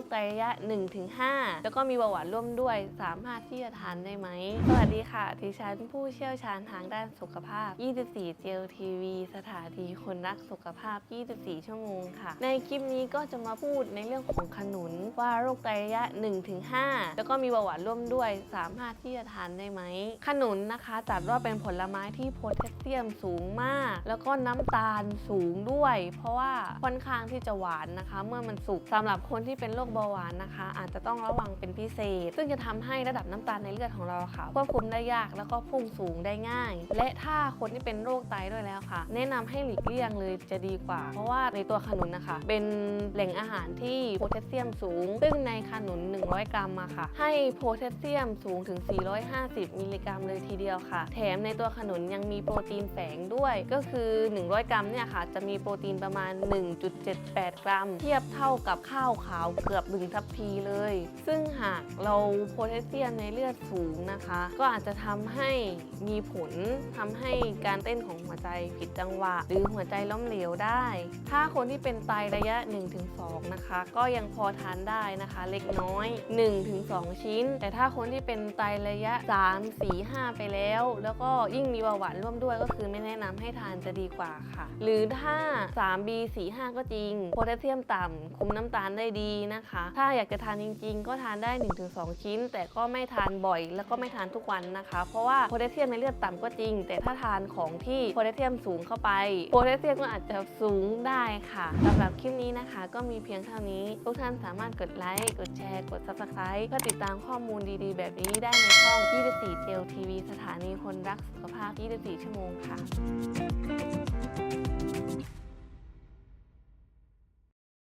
คไตระยะ 1-5 แล้วก็มีเบาหวานร่วมด้วย สามารถที่จะทานได้ไหม สวัสดีค่ะดิฉันผู้เชี่ยวชาญทางด้านสุขภาพ 24เจลทีวีสถานีคนรักสุขภาพ 24 ชั่วโมงค่ะ ในคลิปนี้ก็จะมาพูดในเรื่องของขนุนว่าโรคไตระยะ 1-5 แล้วก็มีเบาหวานร่วมด้วย สามารถที่จะทานได้ไหม ขนุนนะคะจัดว่าเป็นผลไม้ที่โพแทสเซียมสูงมาก แล้วก็น้ำตาลสูงด้วย เพราะว่าค่อนข้างที่จะหวานนะคะ เมื่อมันสุกสำหรับคนที่เป็นโรคเบาหวานนะคะ อาจจะต้องระวังเป็นพิเศษ ซึ่งจะทำให้ระดับน้ำตาลในเลือดของเราค่ะควบคุมได้ยากแล้วก็พุ่งสูงได้ง่าย และถ้าคนที่เป็นโรคไตด้วยแล้วค่ะ แนะนำให้หลีกเลี่ยงเลยจะดีกว่า เพราะว่าในตัวขนุนนะคะ เป็นแหล่งอาหารที่โพแทสเซียมสูง ซึ่งในขนุน 100 กรัมอะค่ะ ให้โพแทสเซียมสูงถึง 450 มิลลิกรัมเลยทีเดียวค่ะ แถมในตัวขนุนยังมีโปรตีนแฝงด้วย ก็คือ 100 กรัมเนี่ยค่ะ จะมีโปรตีนประมาณ 1.78 กรัม เทียบเท่ากับข้าวขาวเกือบหนึ่งทัพพีเลย ซึ่งหากเราโพแทสเซียมในเลือดสูงนะคะ ก็อาจจะทำให้มีผลทำให้การเต้นของหัวใจผิดจังหวะ หรือหัวใจล้มเหลวได้ ถ้าคนที่เป็นไตระยะ 1-2 นะคะ ก็ยังพอทานได้นะคะ เล็กน้อย 1-2 ชิ้น แต่ถ้าคนที่เป็นไตระยะ 3 4 5 ไปแล้ว แล้วก็ยิ่งมีเบาหวานร่วมด้วยก็คือไม่แนะนำให้ทานจะดีกว่าค่ะ หรือถ้า 3B 4 5 ก็จริงโพแทสเซียมต่ำคุมน้ำตาลได้ดีนะคะถ้าอยากจะทานจริง ๆ ก็ทานได้ 1-2 ชิ้น แต่ก็ไม่ทานบ่อย แล้วก็ไม่ทานทุกวันนะคะ เพราะว่าโพแทสเซียมในเลือดต่ำก็จริง แต่ถ้าทานของที่โพแทสเซียมสูงเข้าไปโพแทสเซียมก็อาจจะสูงได้ค่ะสำหรับคลิปนี้นะคะ ก็มีเพียงเท่านี้ทุกท่านสามารถกดไลค์กดแชร์กด subscribe เพื่อติดตามข้อมูลดีๆ แบบนี้ได้ในช่อง 24 เจลทีวีสถานีคนรักสุขภาพ 24 ชั่วโมงค่ะ